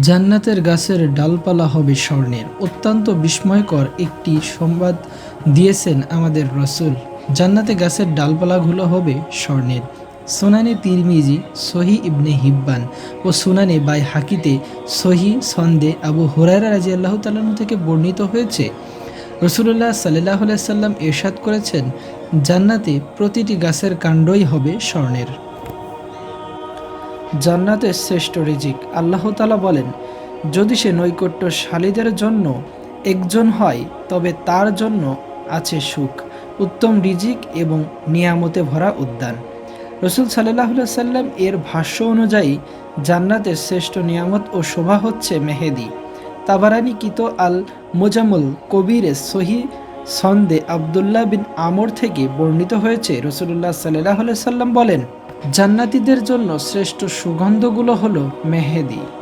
জান্নাতের গাছের ডালপালা হবে স্বর্ণের। অত্যন্ত বিস্ময়কর একটি সংবাদ দিয়েছেন আমাদের রসুল। জান্নাতে গাছের ডালপালাগুলো হবে স্বর্ণের। সোনানে তিরমিজি, সহি ইবনে হিব্বান ও সুনানে বাই হাকিতে সহি সন্দে আবু হুরায়রা রাজি আল্লাহ তালন থেকে বর্ণিত হয়েছে। রসুল্লাহ সাল্লাহ সাল্লাম এরশাদ করেছেন, জান্নাতে প্রতিটি গাছের কাণ্ডই হবে স্বর্ণের। জান্নাতের শ্রেষ্ঠ রিজিক। আল্লাহ তালা বলেন, যদি সে নৈকট্য নৈকট্যশালীদের জন্য একজন হয়, তবে তার জন্য আছে সুখ, উত্তম রিজিক এবং নিয়ামতে ভরা উদ্যান। রসুল সাল্লাহ সাল্লাম এর ভাষ্য অনুযায়ী, জান্নাতের শ্রেষ্ঠ নিয়ামত ও শোভা হচ্ছে মেহেদি। তাবারানি কিত আল মোজামুল কবিরে সহি সন্দে আবদুল্লাহ বিন আমর থেকে বর্ণিত হয়েছে। রসুল্লাহ সাল্লাহ সাল্লাম বলেন জান্নাতীদের জন্য শ্রেষ্ঠ সুগন্ধগুলো হলো মেহেদি।